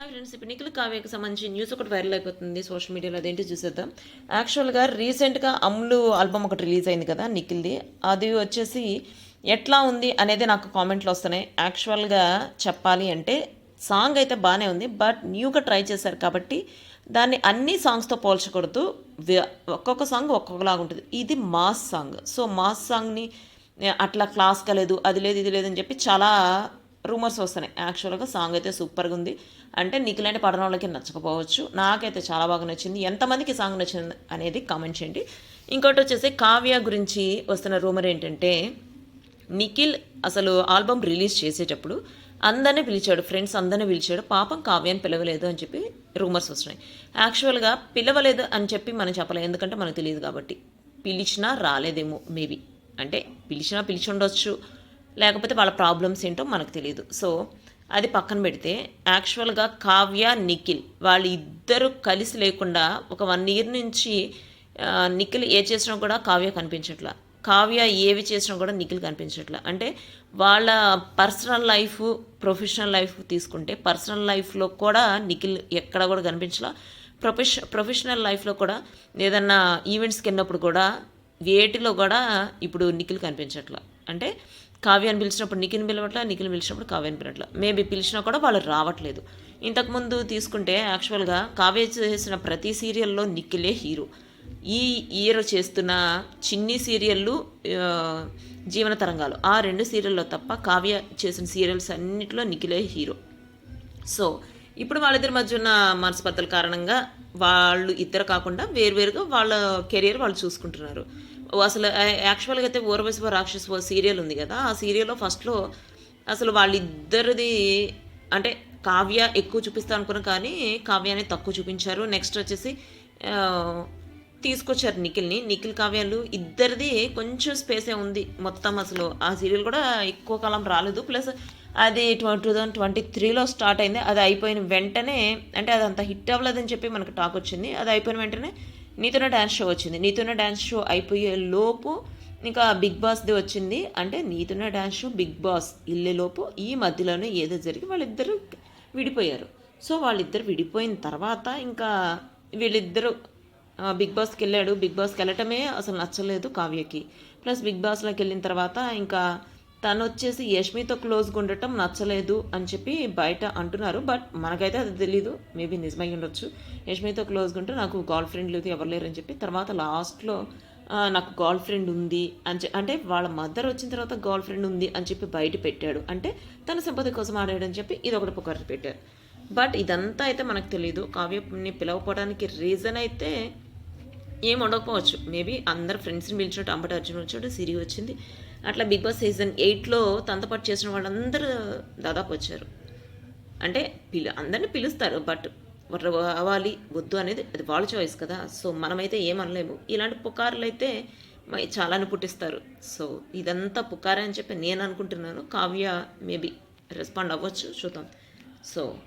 Hi friends ఇప్పుడు నిఖిల్ కావ్యకు సంబంధించి news ఒకటి వైరల్ అయిపోతుంది సోషల్ మీడియాలో అదేంటి చూసేద్దాం. యాక్చువల్గా రీసెంట్గా అమ్ములు ఆల్బమ్ ఒకటి రిలీజ్ అయింది కదా నిఖిల్ది. అది వచ్చేసి ఎట్లా ఉంది అనేది నాకు కామెంట్లు వస్తున్నాయి. యాక్చువల్గా చెప్పాలి అంటే సాంగ్ అయితే బాగానే ఉంది బట్ న్యూగా ట్రై చేశారు కాబట్టి దాన్ని అన్ని సాంగ్స్తో పోల్చకూడదు. ఒక్కొక్క సాంగ్ ఒక్కొక్కలాగా ఉంటుంది. ఇది మాస్ సాంగ్ సో మాస్ సాంగ్ని అట్లా క్లాస్గా లేదు అది లేదు ఇది లేదని చెప్పి చాలా రూమర్స్ వస్తున్నాయి. యాక్చువల్గా సాంగ్ అయితే సూపర్గా ఉంది. అంటే నీకులాంటి పడన వాళ్ళకి నచ్చకపోవచ్చు. నాకైతే చాలా బాగా నచ్చింది. ఎంతమందికి సాంగ్ నచ్చింది అనేది కామెంట్ చేయండి. ఇంకోటి వచ్చేసి కావ్య గురించి వస్తున్న రూమర్ ఏంటంటే నిఖిల్ అసలు ఆల్బమ్ రిలీజ్ చేసేటప్పుడు అందరినీ పిలిచాడు ఫ్రెండ్స్ అందరినీ పిలిచాడు పాపం కావ్యాన్ని పిలవలేదు అని చెప్పి రూమర్స్ వస్తున్నాయి. యాక్చువల్గా పిలవలేదు అని చెప్పి మనం చెప్పలేం. ఎందుకంటే మనకు తెలియదు కాబట్టి. పిలిచినా రాలేదేమో మేబీ అంటే పిలిచినా పిలిచి ఉండొచ్చు. లేకపోతే వాళ్ళ ప్రాబ్లమ్స్ ఏంటో మనకు తెలియదు సో అది పక్కన పెడితే యాక్చువల్గా కావ్య నిఖిల్ వాళ్ళు ఇద్దరు కలిసి లేకుండా ఒక వన్ ఇయర్ నుంచి నిఖిల్ ఏ చేసినా కూడా కావ్య కనిపించట్లా. కావ్య ఏవి చేసినా కూడా నిఖిల్ కనిపించట్లా. అంటే వాళ్ళ పర్సనల్ లైఫ్ ప్రొఫెషనల్ లైఫ్ తీసుకుంటే పర్సనల్ లైఫ్లో కూడా నిఖిల్ ఎక్కడ కూడా కనిపించలా. ప్రొఫెష ప్రొఫెషనల్ లైఫ్లో కూడా ఏదన్నా ఈవెంట్స్కి వెళ్ళినప్పుడు కూడా వేటిలో కూడా ఇప్పుడు నిఖిల్ కనిపించట్లా. అంటే కావ్యాన్ని పిలిచినప్పుడు నిఖిల్ని పిలవట్లా నిఖిల్ని పిలిచినప్పుడు కావ్యాన్ని పిలవట్లా. మేబీ పిలిచినా కూడా వాళ్ళు రావట్లేదు. ఇంతకుముందు తీసుకుంటే యాక్చువల్గా కావ్య చేసిన ప్రతి సీరియల్లో నిఖిలే హీరో. ఈ ఇయర్ చేస్తున్న చిన్ని సీరియళ్ళు జీవన తరంగాలు. ఆ రెండు సీరియల్లో తప్ప కావ్య చేసిన సీరియల్స్ అన్నిటిలో నిఖిలే హీరో. సో ఇప్పుడు వాళ్ళిద్దరి మధ్య ఉన్న మనస్పర్ధల కారణంగా వాళ్ళు ఇద్దరు కాకుండా వేరువేరుగా వాళ్ళ కెరియర్ వాళ్ళు చూసుకుంటున్నారు. అసలు యాక్చువల్గా అయితే ఊర్వశివ రాక్షస సీరియల్ ఉంది కదా ఆ సీరియల్లో ఫస్ట్లో అసలు వాళ్ళిద్దరిది అంటే కావ్య ఎక్కువ చూపిస్తా అనుకున్నా కానీ కావ్యాన్ని తక్కువ చూపించారు. నెక్స్ట్ వచ్చేసి తీసుకొచ్చారు నిఖిల్ని. నిఖిల్ కావ్యాలు ఇద్దరిది కొంచెం స్పేసే ఉంది మొత్తం అసలు. ఆ సీరియల్ కూడా ఎక్కువ కాలం రాలేదు. ప్లస్ అది టూ థౌజండ్ ట్వంటీ త్రీలో స్టార్ట్ అయింది. అది అయిపోయిన వెంటనే అంటే అది అంత హిట్ అవ్వలేదని చెప్పి మనకు టాక్ వచ్చింది. అది అయిపోయిన వెంటనే నీతున్న డ్యాన్స్ షో వచ్చింది. నీతున్న డ్యాన్స్ షో అయిపోయే లోపు ఇంకా బిగ్ బాస్ది వచ్చింది. అంటే నీతున్న డ్యాన్స్ షో బిగ్ బాస్ ఇల్లే లోపు ఈ మధ్యలోనే ఏదో జరిగి వాళ్ళిద్దరూ విడిపోయారు. సో వాళ్ళిద్దరు విడిపోయిన తర్వాత ఇంకా వీళ్ళిద్దరూ బిగ్ బాస్కి వెళ్ళాడు. బిగ్ బాస్కి వెళ్ళటమే అసలు నచ్చలేదు కావ్యకి. ప్లస్ బిగ్ బాస్లోకి వెళ్ళిన తర్వాత ఇంకా తను వచ్చేసి యష్మితో క్లోజ్గా ఉండటం నచ్చలేదు అని చెప్పి బయట అంటున్నారు. బట్ మనకైతే అది తెలీదు. మేబీ నిజమై ఉండొచ్చు. యష్మితో క్లోజ్గా ఉంటే నాకు గర్ల్ ఫ్రెండ్ లేదు ఎవరు లేరు అని చెప్పి తర్వాత లాస్ట్లో నాకు గర్ల్ ఫ్రెండ్ ఉంది అని అంటే వాళ్ళ మదర్ వచ్చిన తర్వాత గర్ల్ ఫ్రెండ్ ఉంది అని చెప్పి బయట పెట్టాడు. అంటే తన సంపద కోసం ఆడాడు అని చెప్పి ఇది ఒకటి పుకారు పెట్టారు. బట్ ఇదంతా అయితే మనకు తెలియదు కావ్యని పిలవకపోవడానికి రీజన్ అయితే ఏం ఉండకపోవచ్చు. మేబీ అందరు ఫ్రెండ్స్ని పిలిచినట్టు అంబటి అర్జున్ వచ్చాడు సిరి వచ్చింది. అట్లా బిగ్ బాస్ సీజన్ ఎయిట్లో తనతో పాటు చేసిన వాళ్ళందరూ దాదాపు వచ్చారు. అంటే పిలు అందరిని పిలుస్తారు బట్ అవ్వాలి వద్దు అనేది అది వాళ్ళ చాయిస్ కదా. సో మనమైతే ఏమనలేము. ఇలాంటి పుకార్లు అయితే మ- చాలానే పుట్టిస్తారు. సో ఇదంతా పుకారే అని చెప్పి నేను అనుకుంటున్నాను. కావ్య మేబీ రెస్పాండ్ అవ్వచ్చు. చూద్దాం. సో